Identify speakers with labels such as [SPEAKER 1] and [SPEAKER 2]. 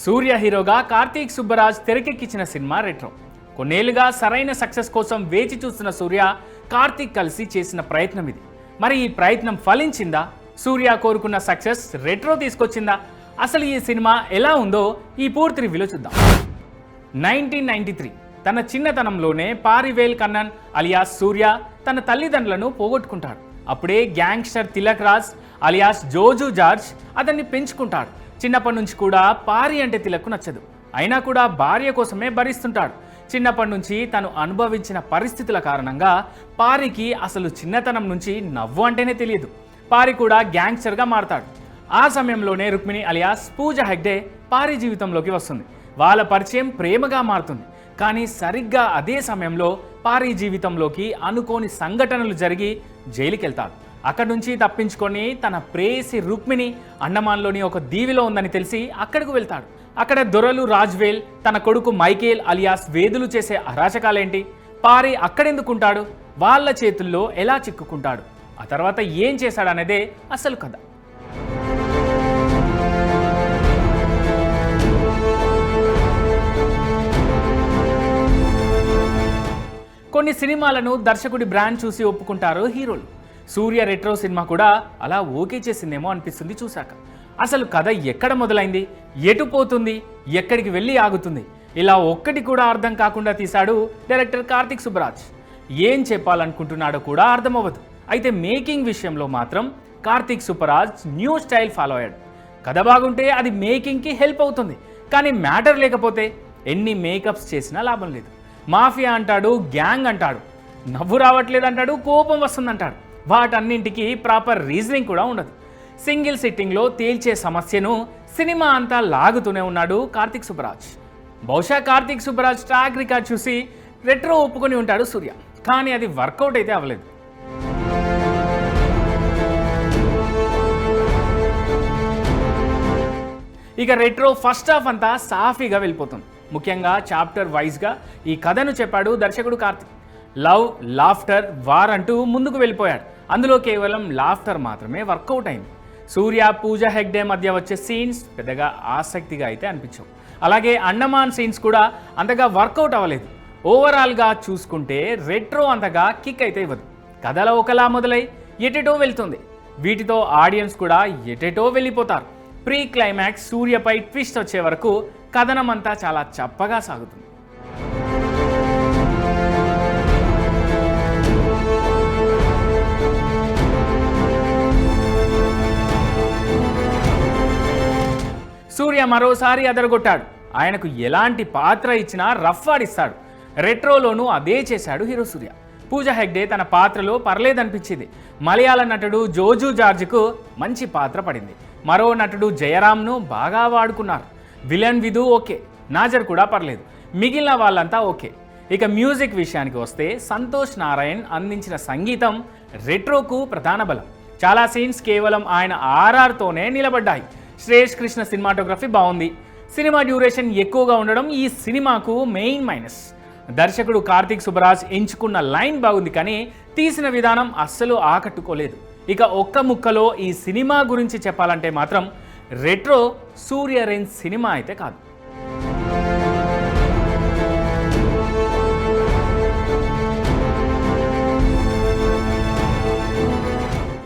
[SPEAKER 1] సూర్య హీరోగా కార్తీక్ సుబ్బరాజ్ తెరకెక్కించిన cinema retro. కొన్నేళ్ళుగా సరైన సక్సెస్ కోసం వేచి చూస్తున్న సూర్య కార్తీక్ కలిసి చేసిన ప్రయత్నం ఇది. మరి ఈ ప్రయత్నం ఫలించిందా? సూర్య కోరుకున్న సక్సెస్ రెట్రో తీసుకొచ్చిందా? అసలు ఈ సినిమా ఎలా ఉందో ఈ పూర్తి రివ్యూలో చూద్దాం. నైన్టీన్ నైన్టీ త్రీ తన చిన్నతనంలోనే పారివేల్ కన్నన్ అలియాస్ సూర్య తన తల్లిదండ్రులను పోగొట్టుకుంటాడు. అప్పుడే gangster Tilak Raj alias Joju George అతన్ని పెంచుకుంటాడు. చిన్నప్పటి నుంచి కూడా పారి అంటే తిలక్కు నచ్చదు. అయినా కూడా భార్య కోసమే భరిస్తుంటాడు. చిన్నప్పటి నుంచి తను అనుభవించిన పరిస్థితుల కారణంగా పారికి అసలు చిన్నతనం నుంచి నవ్వు అంటేనే తెలియదు. పారి కూడా గ్యాంగ్స్టర్గా మారతాడు. ఆ సమయంలోనే రుక్మిణి అలియాస్ పూజ హెగ్డే పారి జీవితంలోకి వస్తుంది. వాళ్ళ పరిచయం ప్రేమగా మారుతుంది. కానీ సరిగ్గా అదే సమయంలో పారి జీవితంలోకి అనుకోని సంఘటనలు జరిగి జైలుకెళ్తాడు అక్కడి నుంచి తప్పించుకొని తన ప్రేయసి రుక్మిణి అండమాన్లోని ఒక దీవిలో ఉందని తెలిసి అక్కడికి వెళ్తాడు. అక్కడ దొరలు రాజ్వేల్ తన కొడుకు మైకేల్ అలియాస్ వేదులు చేసే అరాచకాలేంటి? పారి అక్కడెందుకుంటాడు? వాళ్ళ చేతుల్లో ఎలా చిక్కుకుంటాడు? ఆ తర్వాత ఏం చేశాడనేదే అసలు కథ. కొన్ని సినిమాలను దర్శకుడి బ్రాండ్ చూసి ఒప్పుకుంటారు హీరోలు. సూర్య రెట్రో సినిమా కూడా అలా ఓకే చేసిందేమో అనిపిస్తుంది చూశాక. అసలు కథ ఎక్కడ మొదలైంది? ఎటు పోతుంది? ఎక్కడికి వెళ్ళి ఆగుతుంది? ఇలా ఒక్కటి కూడా అర్థం కాకుండా తీశాడు డైరెక్టర్ కార్తిక్ సుబ్బరాజ్. ఏం చెప్పాలనుకుంటున్నాడో కూడా అర్థమవ్వదు. అయితే మేకింగ్ విషయంలో మాత్రం Karthik Subbaraj new style follow అయ్యాడు. కథ బాగుంటే అది మేకింగ్కి హెల్ప్ అవుతుంది. కానీ మ్యాటర్ లేకపోతే ఎన్ని మేకప్స్ చేసినా లాభం లేదు. మాఫియా అంటాడు గ్యాంగ్ అంటాడు. నవ్వు రావట్లేదు అంటాడు కోపం వస్తుందంటాడు. వాటన్నింటికి ప్రాపర్ రీజనింగ్ కూడా ఉండదు. సింగిల్ సిట్టింగ్లో తేల్చే సమస్యను సినిమా అంతా లాగుతూనే ఉన్నాడు కార్తిక్ సుబ్బరాజ్. బహుశా కార్తిక్ సుబ్బరాజ్ ట్రాక్ రికార్డ్ చూసి రెట్రో ఒప్పుకొని ఉంటాడు సూర్య. కానీ అది వర్కౌట్ అయితే అవ్వలేదు. ఇక రెట్రో ఫస్ట్ హాఫ్ అంతా సాఫీగా వెళ్ళిపోతుంది. ముఖ్యంగా చాప్టర్ వైజ్గా ఈ కథను చెప్పాడు దర్శకుడు కార్తిక్. లవ్ లాఫ్టర్ వార్ అంటూ ముందుకు వెళ్ళిపోయాడు. అందులో కేవలం లాఫ్టర్ మాత్రమే వర్కౌట్ అయింది. సూర్య పూజ హెగ్డే మధ్య వచ్చే సీన్స్ పెద్దగా ఆసక్తిగా అయితే అనిపించవు. అలాగే అండమాన్ సీన్స్ కూడా అంతగా వర్కౌట్ అవ్వలేదు. ఓవరాల్గా చూసుకుంటే రెట్రో అంతగా కిక్ అయితే ఇవ్వదు. కథల ఒకలా మొదలై ఎటెటో వెళ్తుంది. వీటితో ఆడియన్స్ కూడా ఎటెటో వెళ్ళిపోతారు. ప్రీ క్లైమాక్స్ సూర్యపై ట్విస్ట్ వచ్చే వరకు కథనం అంతా చాలా చప్పగా సాగుతుంది. సూర్య మరోసారి అదరగొట్టాడు. ఆయనకు ఎలాంటి పాత్ర ఇచ్చినా రఫ్ ఆడిస్తాడు రెట్రోలోనూ అదే చేశాడు హీరో సూర్య. పూజ హెగ్డే తన పాత్రలో పర్లేదనిపించింది. మలయాళ నటుడు జోజు జార్జ్కు మంచి పాత్ర పడింది. మరో నటుడు జయరామ్ను బాగా వాడుకున్నారు. విలన్ విధు ఓకే నాజర్ కూడా పర్లేదు. మిగిలిన వాళ్ళంతా ఓకే. ఇక మ్యూజిక్ విషయానికి వస్తే సంతోష్ నారాయణ్ అందించిన సంగీతం రెట్రోకు ప్రధాన బలం. చాలా సీన్స్ కేవలం ఆయన ఆర్ఆర్తోనే నిలబడ్డాయి. శ్రేష్ కృష్ణ సినిమాటోగ్రఫీ బాగుంది. సినిమా డ్యూరేషన్ ఎక్కువగా ఉండడం ఈ సినిమాకు మెయిన్ మైనస్ దర్శకుడు కార్తీక్ సుబ్బరాజ్ ఎంచుకున్న లైన్ బాగుంది కానీ తీసిన విధానం అస్సలు ఆకట్టుకోలేదు. ఇక ఒక్క ముక్కలో ఈ సినిమా గురించి చెప్పాలంటే మాత్రం రెట్రో సూర్య రేంజ్ సినిమా అయితే కాదు.